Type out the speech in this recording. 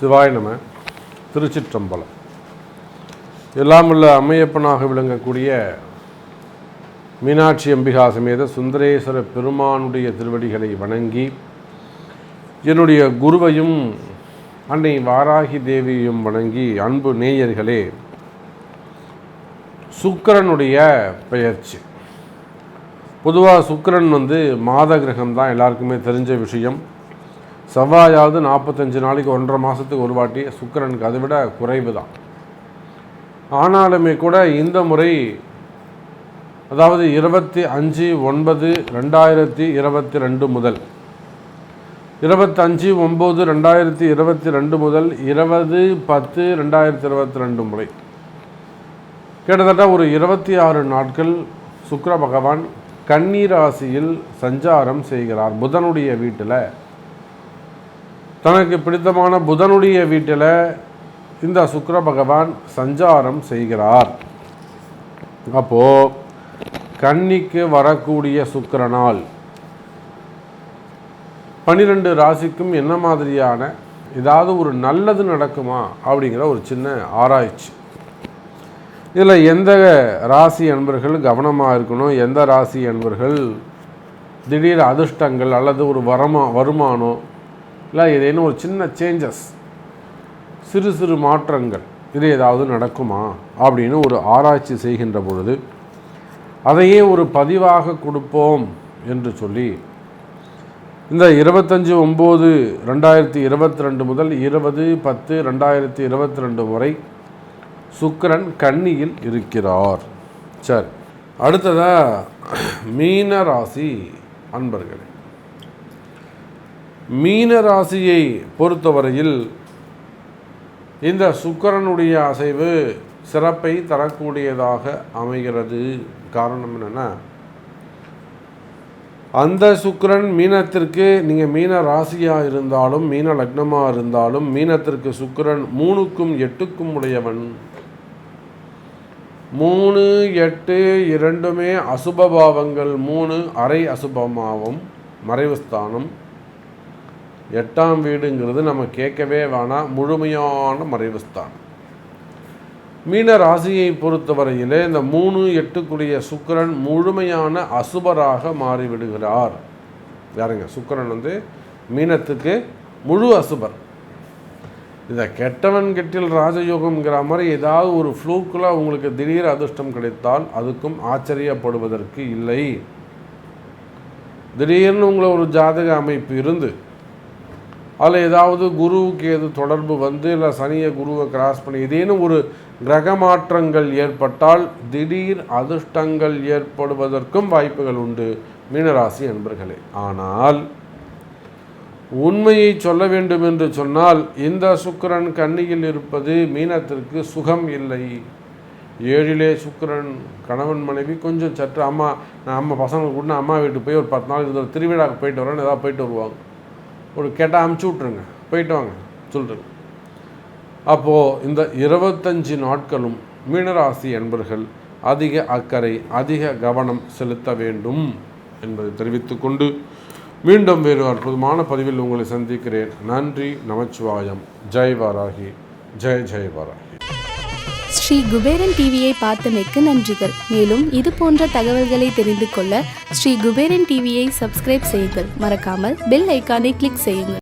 சிவாய் நம திருச்சிற்றம்பலம். எல்லாம் உள்ள அம்மையப்பனாக விளங்கக்கூடிய மீனாட்சி அம்பிகா சமேத சுந்தரேஸ்வர பெருமானுடைய திருவடிகளை வணங்கி என்னுடைய குருவையும் அன்னை வாராகி தேவியையும் வணங்கி அன்பு நேயர்களே சுக்கிரனுடைய பெயர்ச்சி. பொதுவாக சுக்கரன் வந்து மாத கிரகம் தான் எல்லாருக்குமே தெரிஞ்ச விஷயம். செவ்வாயாவது நாற்பத்தஞ்சு நாளைக்கு ஒன்றரை மாதத்துக்கு ஒரு வாட்டி சுக்கரனுக்கு அதை விட குறைவு தான். ஆனாலுமே கூட இந்த முறை அதாவது இருபத்தி அஞ்சு ஒன்பது ரெண்டாயிரத்தி இருபத்தி ரெண்டு முதல் இருபத்தஞ்சு ஒம்பது ரெண்டாயிரத்தி இருபத்தி ரெண்டு முதல் இருபது பத்து ரெண்டாயிரத்தி இருபத்தி ரெண்டு முறை. கிட்டத்தட்ட ஒரு இருபத்தி ஆறு நாட்கள் சுக்கர பகவான் கண்ணீர் ராசியில் சஞ்சாரம் செய்கிறார் புதனுடைய வீட்டில். தனக்கு பிடித்தமான புதனுடைய வீட்டில் இந்த சுக்கர பகவான் சஞ்சாரம் செய்கிறார். அப்போ கன்னிக்கு வரக்கூடிய சுக்கிரனால் பன்னிரெண்டு ராசிக்கும் என்ன மாதிரியான ஏதாவது ஒரு நல்லது நடக்குமா அப்படிங்கிற ஒரு சின்ன ஆராய்ச்சி. இதில் எந்த ராசி அன்பர்கள் கவனமாக இருக்கணும்? எந்த ராசி அன்பர்கள் திடீர் அதிர்ஷ்டங்கள் அல்லது ஒரு வரமா வருமானம் இல்லை ஏதேனும் ஒரு சின்ன சேஞ்சஸ் சிறு சிறு மாற்றங்கள் இது ஏதாவது நடக்குமா? அப்படின்னு ஒரு ஆராய்ச்சி செய்கின்ற பொழுது அதையே ஒரு பதிவாக கொடுப்போம் என்று சொல்லி இந்த இருபத்தஞ்சி ஒம்பது ரெண்டாயிரத்தி இருபத்தி ரெண்டு முதல் இருபது பத்து ரெண்டாயிரத்தி இருபத்தி ரெண்டு வரை சுக்கிரன் கன்னியில் இருக்கிறார். சரி அடுத்ததா மீன ராசி அன்பர்களே. மீன ராசியை பொறுத்தவரையில் இந்த சுக்கிரனுடைய அசைவு சிறப்பை தரக்கூடியதாக அமைகிறது. காரணம் என்னென்னா அந்த சுக்கிரன் மீனத்திற்கு நீங்கள் மீன ராசியாக இருந்தாலும் மீன லக்னமாக இருந்தாலும் மீனத்திற்கு சுக்கிரன் மூணுக்கும் எட்டுக்கும் உடையவன். மூணு எட்டு இரண்டுமே அசுபபாவங்கள் மூணு அரை அசுபமாவும் மறைவு ஸ்தானம். எட்டாம் வீடுங்கிறது நம்ம கேட்கவே வேணாம் முழுமையான மறைவு ஸ்தானம். மீன ராசியை பொறுத்தவரையிலே இந்த மூணு எட்டுக்குரிய சுக்கிரன் முழுமையான அசுபராக மாறிவிடுகிறார். யாருங்க? சுக்கிரன் வந்து மீனத்துக்கு முழு அசுபர். இதை கெட்டவன் கெட்டில் ராஜயோகம்ங்கிற மாதிரி ஏதாவது ஒரு ஃப்ளூக்கில் உங்களுக்கு திடீர் அதிர்ஷ்டம் கிடைத்தால் அதுக்கும் ஆச்சரியப்படுவதற்கு இல்லை. திடீர்னு உங்களை ஒரு ஜாதக அமைப்பு இருந்து அதில் ஏதாவது குருவுக்கு எது தொடர்பு வந்து இல்லை சனியை குருவை கிராஸ் பண்ணி ஏதேனும் ஒரு கிரக மாற்றங்கள் ஏற்பட்டால் திடீர் அதிர்ஷ்டங்கள் ஏற்படுவதற்கும் வாய்ப்புகள் உண்டு. மீனராசி அன்பர்களே ஆனால் உண்மையை சொல்ல வேண்டும் என்று சொன்னால் இந்த சுக்கிரன் கன்னியில் இருப்பது மீனத்திற்கு சுகம் இல்லை. ஏழிலே சுக்கிரன் கணவன் மனைவி கொஞ்சம் சற்று அம்மா நான் அம்மா பசங்களுக்கு கூட அம்மா வீட்டுக்கு போய் ஒரு பத்து நாள் இருந்த திருவிழாவுக்கு போயிட்டு வரேன்னு ஏதாவது போயிட்டு வருவாங்க. ஒரு கேட்டால் அமுச்சு விட்ருங்க போயிட்டு வாங்க சொல்கிறேன் அப்போது இந்த இருபத்தஞ்சி நாட்களும் மீனராசி என்பர்கள் அதிக அக்கறை அதிக கவனம் செலுத்த வேண்டும் என்பதை தெரிவித்துக்கொண்டு மீண்டும் வேறு அற்புதமான பதிவில் உங்களை சந்திக்கிறேன். நன்றி நமச்சிவாயம். ஜெய் வாராகி. ஜெய் ஜெய் வாராகி. ஸ்ரீ குபேரன் டிவியை பார்த்தமைக்கு நன்றிகள். மேலும் இது போன்ற தகவல்களை தெரிந்து கொள்ள ஸ்ரீ குபேரன் டிவியை சப்ஸ்கிரைப் செய்யுங்கள். மறக்காமல் பெல் ஐக்கானை கிளிக் செய்யுங்கள்.